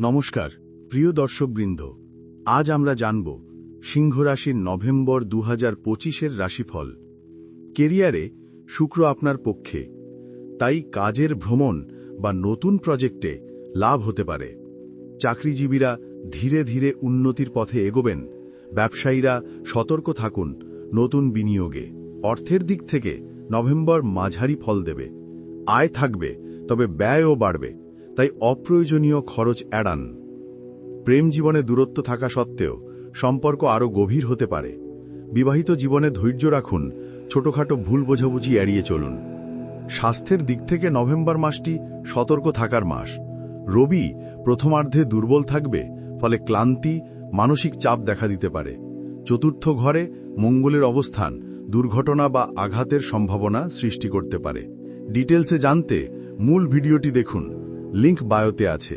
নমস্কার, প্রিয় দর্শকবৃন্দ। আজ আমরা জানব সিংহ রাশির নভেম্বর দু হাজার পঁচিশের রাশিফল। কেরিয়ারে শুক্র আপনার পক্ষে, তাই কাজের ভ্রমণ বা নতুন প্রজেক্টে লাভ হতে পারে। চাকরিজীবীরা ধীরে ধীরে উন্নতির পথে এগোবেন, ব্যবসায়ীরা সতর্ক থাকুন নতুন বিনিয়োগে। অর্থের দিক থেকে নভেম্বর মাঝারি ফল দেবে। আয় থাকবে, তবে ব্যয়ও বাড়বে। তাই অপ্রয়োজনীয় খরচ এড়ান। প্রেম জীবনে দূরত্ব থাকা সত্ত্বেও সম্পর্ক আরও গভীর হতে পারে। বিবাহিত জীবনে ধৈর্য রাখুন, ছোটখাটো ভুল বোঝাবুঝি এড়িয়ে চলুন। স্বাস্থ্যের দিক থেকে নভেম্বর মাসটি সতর্ক থাকার মাস। রবি প্রথমার্ধে দুর্বল থাকবে, ফলে ক্লান্তি, মানসিক চাপ দেখা দিতে পারে। চতুর্থ ঘরে মঙ্গলের অবস্থান, দুর্ঘটনা বা আঘাতের সম্ভাবনা সৃষ্টি করতে পারে। ডিটেলসে জানতে মূল ভিডিওটি দেখুন। লিংক বায়োতে আছে